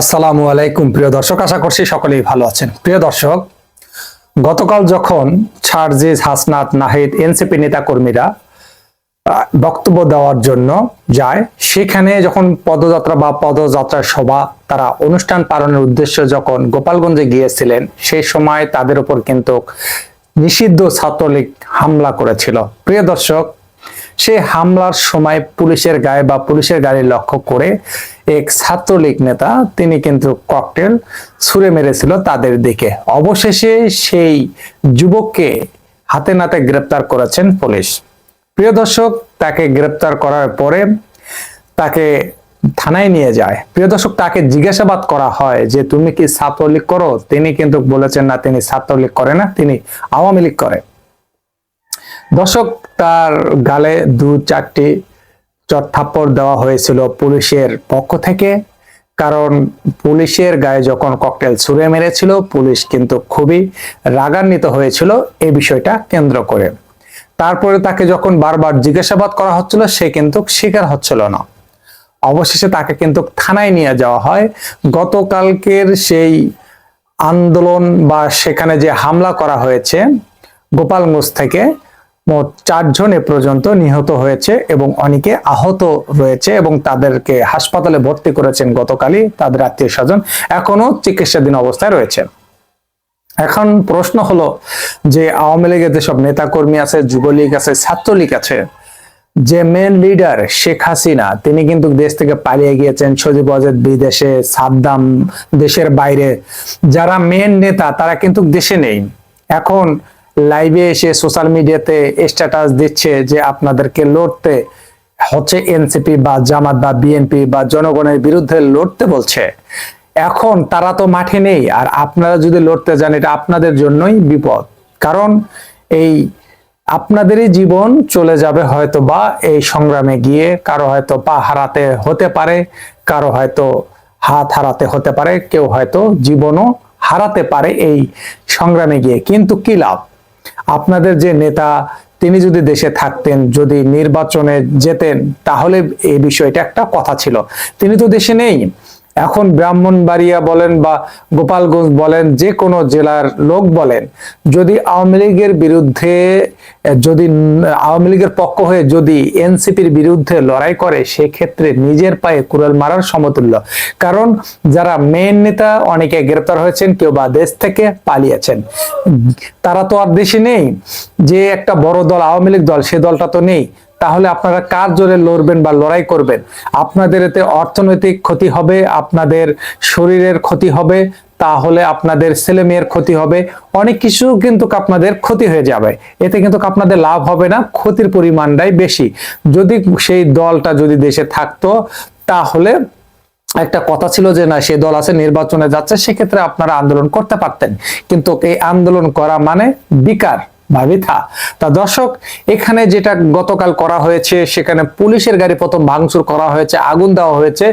আসসালামু আলাইকুম, প্রিয় দর্শক। আশা করছি সকলেই ভালো আছেন। প্রিয় দর্শক, গতকাল যখন ছারজিজ হাসনাত নাহিদ এনসিপি নেতাকর্মীরা বক্তব্য দেওয়ার জন্য যায়, সেখানে যখন পদযাত্রা বা পদযাত্রার সভা, তারা অনুষ্ঠান পালনের উদ্দেশ্যে যখন গোপালগঞ্জে গিয়েছিলেন সেই সময় তাদের উপর কিন্তু নিষিদ্ধ ছাত্রলীগ হামলা করেছিল। প্রিয় দর্শক সেই হামলার সময় পুলিশের গায়ে বা পুলিশের গাড়ি লক্ষ্য করে এক ছাত্রলীগ নেতা, তিনি কিন্তু ককটেল ছুঁড়ে মেরেছিল তাদের দিকে। অবশেষে সেই যুবককে হাতে নাতে গ্রেপ্তার করেছেন পুলিশ। প্রিয় দর্শক, তাকে গ্রেপ্তার করার পরে তাকে থানায় নিয়ে যায়। প্রিয় দর্শক, তাকে জিজ্ঞাসাবাদ করা হয় যে, তুমি কি ছাত্রলীগ করো? তিনি কিন্তু বলেছেন, না, তিনি ছাত্রলীগ করে না, তিনি আওয়ামী লীগ করে। দর্শক, তার গালে দু চারটি চট দেওয়া হয়েছিল পুলিশের পক্ষ থেকে। কারণ পুলিশের গায়ে যখন ককটেল ছুঁড়ে মেরেছিল, পুলিশ কিন্তু খুবই রাগান্বিত হয়েছিল এই বিষয়টা কেন্দ্র করে। তারপরে তাকে যখন বারবার জিজ্ঞাসাবাদ করা হচ্ছিল, সে কিন্তু স্বীকার হচ্ছিল না। অবশেষে তাকে কিন্তু থানায় নিয়ে যাওয়া হয়। গতকালকের সেই আন্দোলন বা সেখানে যে হামলা করা হয়েছে, গোপালগঞ্জ থেকে মোট চারজন এ পর্যন্ত নিহত হয়েছে এবং অনেকে আহত রয়েছে এবং তাদেরকে হাসপাতালে ভর্তি করেছেন গতকালই তাদের আত্মীয় স্বজন। এখনও চিকিৎসাধীন অবস্থায় রয়েছে। এখন প্রশ্ন হলো যে আওয়ামী লীগের যেসব নেতাকর্মী আছে, যুবলীগ আছে, ছাত্রলীগ আছে, যে মেন লিডার শেখ হাসিনা, তিনি কিন্তু দেশ থেকে পালিয়ে গিয়েছেন, সজীব অজেদ বিদেশে, সাদ্দাম দেশের বাইরে। যারা মেন নেতা, তারা কিন্তু দেশে নেই। এখন লাইভে এসে সোশ্যাল মিডিয়াতে স্ট্যাটাস দিচ্ছে যে আপনাদেরকে লড়তে হচ্ছে এনসিপি বা জামাত বা বিএনপি বা জনগণের বিরুদ্ধে লড়তে বলছে। এখন তারা তো মাঠে নেই, আর আপনারা যদি লড়তে যান, এটা আপনাদের জন্যই বিপদ। কারণ এই আপনাদেরই জীবন চলে যাবে হয়তো বা এই সংগ্রামে গিয়ে, কারও হয়তো পা হারাতে হতে পারে, কারও হয়তো হাত হারাতে হতে পারে, কেউ হয়তো জীবনও হারাতে পারে এই সংগ্রামে গিয়ে। কিন্তু কি লাভ? আপনাদের যে নেতা, তিনি যদি দেশে থাকতেন, যদি নির্বাচনে যেতেন, তাহলে এই বিষয়টা একটা কথা ছিল। তিনি তো দেশে নেই। এখন ব্রাহ্মণবাড়িয়া বলেন বা গোপালগঞ্জ বলেন, যে কোনো জেলার লোক বলেন, যদি আওয়ামী লীগের বিরুদ্ধে, যদি, আওয়ামী লীগের পক্ষ হয়ে যদি এনসিপির বিরুদ্ধে লড়াই করে, সেক্ষেত্রে নিজের পায়ে কুড়াল মারার সমতুল্য। কারণ যারা মেন নেতা, অনেকে গ্রেপ্তার হয়েছেন, কেউ বা দেশ থেকে পালিয়েছেন। তারা তো আর দেশে নেই। যে একটা বড় দল, আওয়ামী লীগ দল, সে দলটা তো নেই। তাহলে আপনারা কার জোরে লড়বেন বা লড়াই করবেন? আপনাদের এতে অর্থনৈতিক ক্ষতি হবে, আপনাদের শরীরের ক্ষতি হবে, তাহলে আপনাদের ছেলে মেয়ের ক্ষতি হবে। অনেক কিছু কিন্তু আপনাদের ক্ষতি হয়ে যাবে। এতে কিন্তু আপনাদের লাভ হবে না, ক্ষতির পরিমাণটাই বেশি। যদি সেই দলটা যদি দেশে থাকতো, তাহলে একটা কথা ছিল যে না, সে দল আছে, নির্বাচনে যাচ্ছে, সেক্ষেত্রে আপনারা আন্দোলন করতে পারতেন। কিন্তু এই আন্দোলন করা মানে বিকার। বা বৃথা তা দর্শক এখানে যেটা গতকাল করা হয়েছে সেখানে পুলিশের গাড়ি প্রথম ভাঙচুর করা হয়েছে আগুন দেওয়া হয়েছে।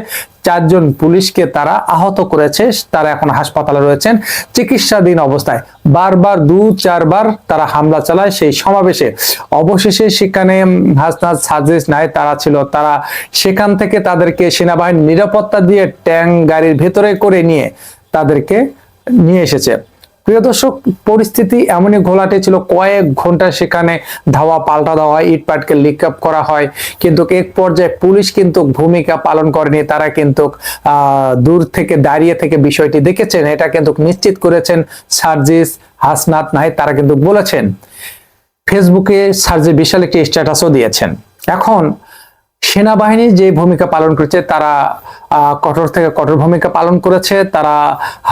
চারজন পুলিশকে তারা আহত করেছে তারা এখন হাসপাতালে রয়েছেন চিকিৎসাধীন অবস্থায়। বারবার দু চারবার তারা হামলা চালায় সেই সমাবেশে। অবশেষে সেখানে উম, হাসনাত সাজিস নাই তারা ছিল তারা সেখান থেকে তাদেরকে সেনাবাহিনীর নিরাপত্তা দিয়ে ট্যাঙ্ক গাড়ির ভেতরে করে নিয়ে তাদেরকে নিয়ে এসেছে। প্রিয় দর্শক, পরিস্থিতি এমনই ঘোলাটে ছিল। কয়েক ঘণ্টা সেখানে ধাওয়া পাল্টা দেওয়া হয় ইট পাটকে লিক আপ করা হয়। কিন্তু এক পর্যায়ে পুলিশ কিন্তু ভূমিকা পালন করেনি। তারা কিন্তু দূর থেকে দাঁড়িয়ে থেকে বিষয়টি দেখেছেন। এটা কিন্তু নিশ্চিত করেছেন সার্জিস হাসনাত নাই তারা কিন্তু বলেছেন, ফেসবুকে সার্জি বিশাল একটি স্ট্যাটাসও দিয়েছেন। এখন সেনাবাহিনী যে ভূমিকা পালন করেছে, তারা কঠোর থেকে কঠোর ভূমিকা পালন করেছে। তারা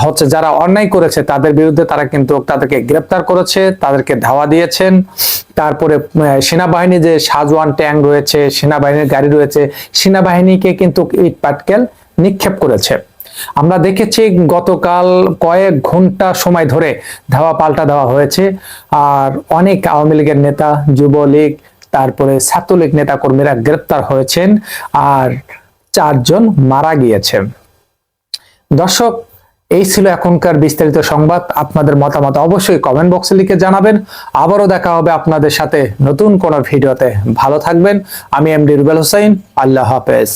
হচ্ছে যারা অন্যায় করেছে, তাদের বিরুদ্ধে তারা কিন্তু তাদেরকে গ্রেপ্তার করেছে, তাদেরকে ধাওয়া দিয়েছেন। তারপরে সেনাবাহিনী যে সাজওয়ান ট্যাঙ্ক রয়েছে, সেনাবাহিনীর গাড়ি রয়েছে, সেনাবাহিনীকে কিন্তু ইট পাটকেল নিক্ষেপ করেছে। আমরা দেখেছি গতকাল কয়েক ঘণ্টা সময় ধরে ধাওয়া পাল্টা দেওয়া হয়েছে। আর অনেক আওয়ামী লীগের নেতা, যুবলীগ তারপরে ছাত্রলীগ নেতা কর্মীরা গ্রেপ্তার হয়েছেন আর চারজন মারা গিয়েছেন দর্শক, এই ছিল এখনকার বিস্তারিত সংবাদ। আপনাদের মতামত অবশ্যই কমেন্ট বক্সে লিখে জানাবেন। আবারও দেখা হবে আপনাদের সাথে নতুন কোনো ভিডিওতে। ভালো থাকবেন। আমি এমডি রুবেল হোসাইন। আল্লাহ হাফেজ।